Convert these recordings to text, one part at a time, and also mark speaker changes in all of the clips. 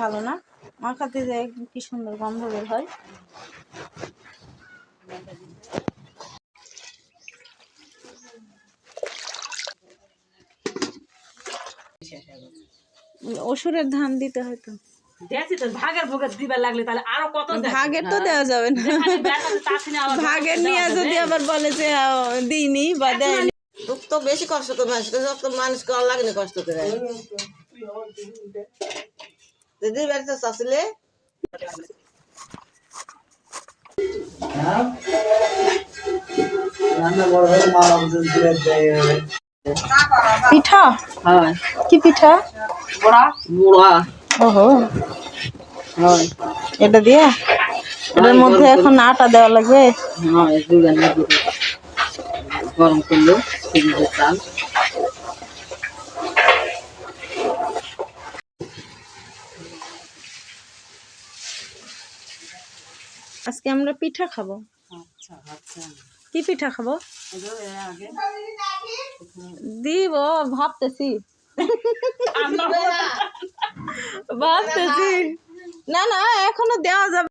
Speaker 1: ভালো না। মাখাতে যায় কি সুন্দর গন্ধ বের হয়। অসুরের ধান দিতে হয় তো।
Speaker 2: দেখছি ভাগের ভোগের দিবার লাগলে তাহলে আরও কত
Speaker 1: ভাগের তো দেওয়া যাবে না। ভাগের নিয়ে যদি আবার বলে যে দিইনি বা দেয়নি।
Speaker 3: তো বেশি কষ্ট করে মানুষ মানুষ করা লাগে না কষ্ট করে। দিদি বাড়িতে চাষলে
Speaker 1: পিঠা?
Speaker 3: হয়।
Speaker 1: কি পিঠা?
Speaker 3: বুড়া
Speaker 1: ওহো। এটা দিয়ে? এটার মধ্যে এখন আটা দেওয়া লাগবে?
Speaker 3: গরম করল
Speaker 1: আজকে আমরা পিঠা খাব।
Speaker 3: আচ্ছা আচ্ছা।
Speaker 1: কি পিঠা খাব? দিব ভাবতেছি। ভাবতেছি। না না এখনও দেওয়া যাবে।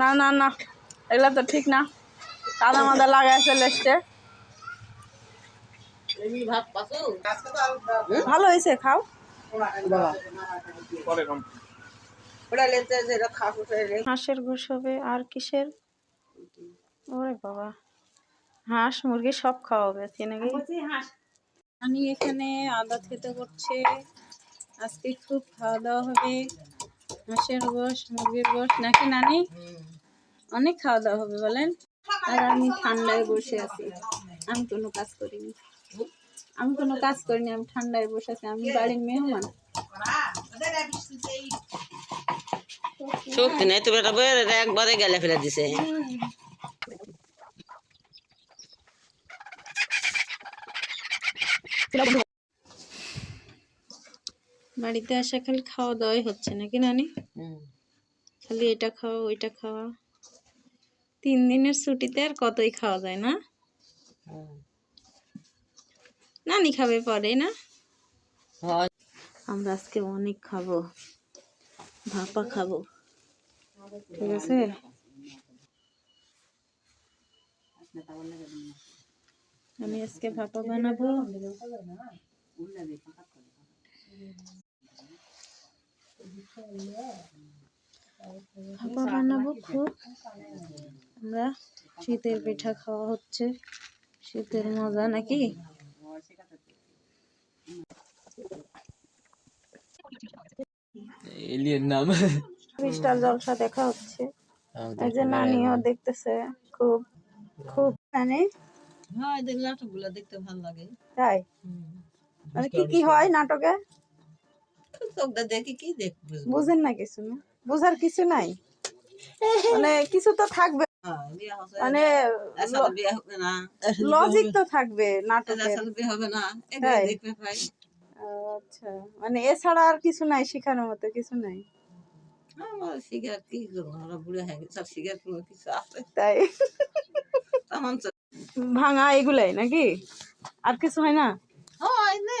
Speaker 1: না না না, এগুলা তো ঠিক না। কাদা মাদা লাগাইছে লেস্টে। ভালো হয়েছে, খাও। হাঁসের গোস হবে, আর কিসের? ওরে বাবা। হাঁস, মুরগি সব খাওয়াবে আজকে নাকি? আমি এখানে আদা খেতে করছে। আজকে খুব খাওয়া দাওয়া হবে। হাঁসের গোস মুরগির গোস নাকি নানি? অনেক খাওয়া দাওয়া হবে বলেন। আর আমি ঠান্ডায় বসে আছি। আমি কোনো কাজ করিনি। আমি কোনো কাজ করিনি আমি ঠান্ডায় বসে আছি। আমি বাড়ির মেহমান।
Speaker 3: শক্তি নাই তো বেটা বইয়ের একবারে গেলে ফেলে দিছে।
Speaker 1: বাড়িতে আসা খালি খাওয়া দাওয়াই হচ্ছে নাকি নানি? খালি এটা খাওয়া ওইটা খাওয়া। তিন দিনের ছুটিতে আর কতই খাওয়া যায় না? নানি খাবে পরে না? আমরা আজকে অনেক খাব ভাপা খাব। ঠিক আছে? আমি আজকে ভাপা বানাবো। ভাপা বানাবো খুব। আমরা শীতের পিঠা খাওয়া হচ্ছে। শীতের মজা নাকি?
Speaker 4: এলিয়েন নাম।
Speaker 1: ক্রিস্টাল জলসা দেখা হচ্ছে। এই যে নানিও দেখতেছে খুব খুব মানে
Speaker 3: হয় নাটকগুলো দেখতে ভালো লাগে।
Speaker 1: তাই? মানে কি কি হয় নাটকে?
Speaker 3: চোখটা দেখি কি দেখব
Speaker 1: বুঝেন না কিছু না। বুঝার কিছু নাই। মানে কিছু তো থাকবে।
Speaker 3: হ্যাঁ,
Speaker 1: মানে লজিক তো থাকবে নাটকে
Speaker 3: হবে না। দেখবে ভাই।
Speaker 1: আচ্ছা। মানে এছাড়া আর কিছু নাই শেখানোর মতো কিছু নাই?
Speaker 3: আমার শিকার কি বুড়ে হয়ে গেছি কোনো কিছু আছে?
Speaker 1: তাই? ভাঙা এগুলাই নাকি? আর কিছু হয় না?
Speaker 3: হয় না।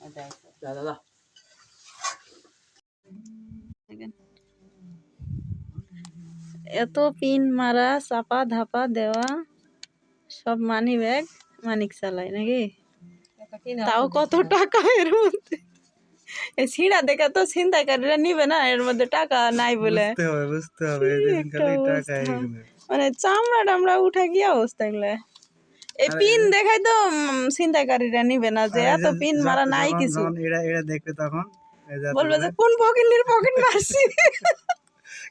Speaker 2: Dah dah dah.
Speaker 1: এত পিন মারা চাপা ধাপা দেওয়া সব মানি ব্যাগ মানিক চালায় নাকি তাও কত টাকা এর মধ্যে এই ছিঁড়া দেখে তো ছিনতাইকারীরা নিবে না এর মধ্যে টাকা নাই বলে
Speaker 4: বুঝতে হবে বুঝতে হবে এই যে
Speaker 1: একটা
Speaker 4: খালি টাকা
Speaker 1: অবস্থা।
Speaker 4: এগুলো
Speaker 1: মানে চামড়া টামড়া উঠে কি অবস্থা এগুলা এই পিন দেখাই তো ছিনতাইকারীরা নিবে না যে এত পিন মারা নাই কিছু।
Speaker 4: এরা এরা দেখবে তখন
Speaker 1: বলবে যে কোন পকেটের পকেট মারছি?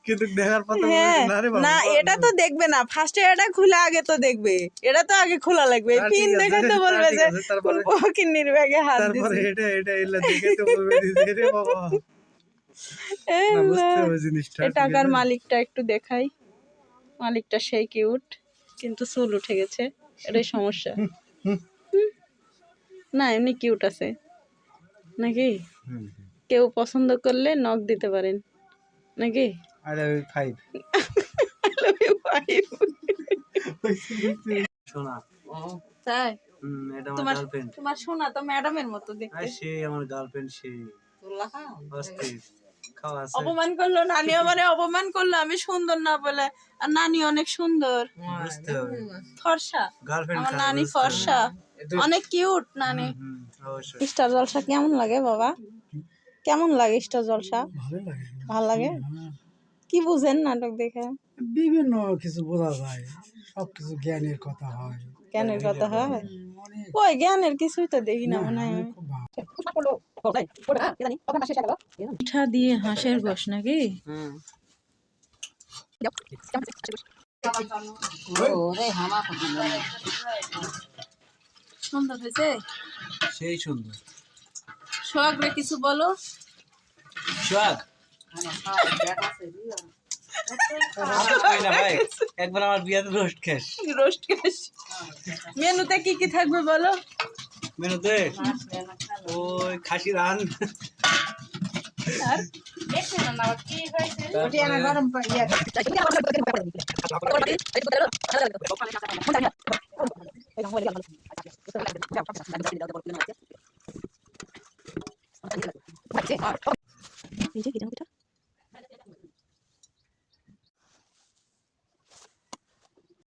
Speaker 4: কিন্তু দেখার পর
Speaker 1: হ্যাঁ।
Speaker 4: না
Speaker 1: এটা তো দেখবে না। ফার্স্টে এটা খুলে আগে তো দেখবে। এটা তো আগে খোলা লাগবে। পিন দেখে তো বলবে যে কোন
Speaker 4: তারপরে-
Speaker 1: পকেটের ব্যাগে হাত
Speaker 4: তারপরে
Speaker 1: দিছে?
Speaker 4: এটা এটা এলা দেখে তো বলবে রে বাবা।
Speaker 1: টাকার মালিকটা একটু দেখাই। মালিকটা সেই কিউট কিন্তু চুল উঠে গেছে। এটাই সমস্যা। না এমনি কিউট আছে। নাকি। কেউ পছন্দ করলে নক দিতে পারেন। নাকি? তাই? তোমার তোমার শোনা তো ম্যাডামের মতো দেখতে।
Speaker 4: সে আমার গার্লফ্রেন্ড সে।
Speaker 1: অপমান করল নানি আমারে অপমান করল আমি সুন্দর না বলে। আর নানি অনেক সুন্দর। ফর্সা। আমার নানি ফর্সা। অনেক কিউট নানি। স্টার জলসা কেমন লাগে বাবা? কেমন লাগে স্টার জলসা?
Speaker 5: ভালো লাগে।
Speaker 1: ভালো লাগে? কি বুঝেন নাটক দেখে?
Speaker 5: বিভিন্ন কিছু বোঝা যায়। সব কিছু জ্ঞানের কথা হয়।
Speaker 1: জ্ঞানের কথা হয়? কই জ্ঞানের কিছুই তো দেখি না মনে হয়। পিঠা দিয়ে হাঁসের গোশ নাকি?
Speaker 3: ওরে
Speaker 1: সুন্দর। হয়েছে?
Speaker 4: সেই সুন্দর।
Speaker 1: সোহাগরে কিছু বলো।
Speaker 4: সোহাগ। ওই না ভাই একবার আমার বিয়াতে রোস্ট খাস।
Speaker 1: রোস্ট খাস। মেনুতে কি কি থাকবে বলো?
Speaker 4: মেনুতে? ওই খাসি রান
Speaker 1: আর
Speaker 3: গরম ইয়ে